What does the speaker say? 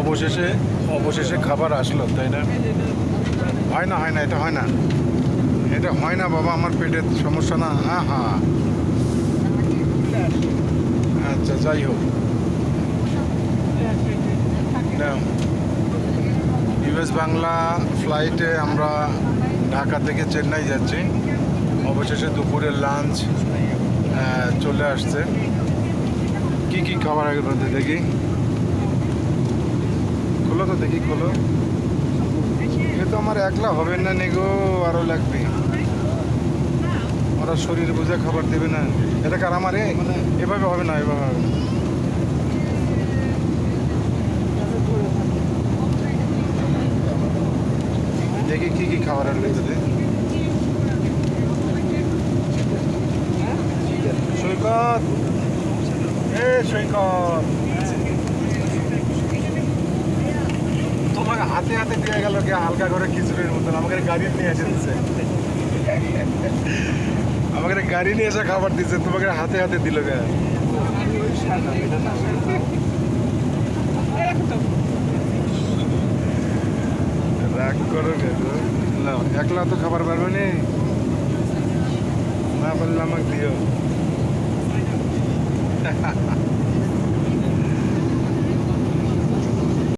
অবশেষে অবশেষে খাবার আসলো, তাই না? হয় না হয় না, এটা হয় না। এটা হয় না, বাবা, আমার পেটের সমস্যা না। হ্যাঁ হ্যাঁ আচ্ছা যাই হোক। ইউএস বাংলা ফ্লাইটে আমরা ঢাকা থেকে চেন্নাই যাচ্ছি। অবশেষে দুপুরের লাঞ্চ চলে আসছে। কি কি খাবার মধ্যে দেখি? খোলো তো দেখি, খোলো। এ তো আমার একলা হবে না নেগো আরও লাগবে। ওরা শরীর বোঝা খাবার দেবে না। এটা কার আমার? এভাবে হবে না, এভাবে হবে। দেখি কি কি খাবার আনবে তোদের। সৈকত। এ, সৈকত। হাতে হাতে দিয়ে গেল কে হালকা করে খিচুড়ির মতন। আমাকে গাড়ি নিয়ে এসে দিচ্ছে আমাকে গাড়ি নিয়ে এসে খাবার দিচ্ছে তোমাকে হাতে হাতে দিল কে রাগ করো না, একলা তো খাবার পারবে নি। না বললে আমাকে দিও।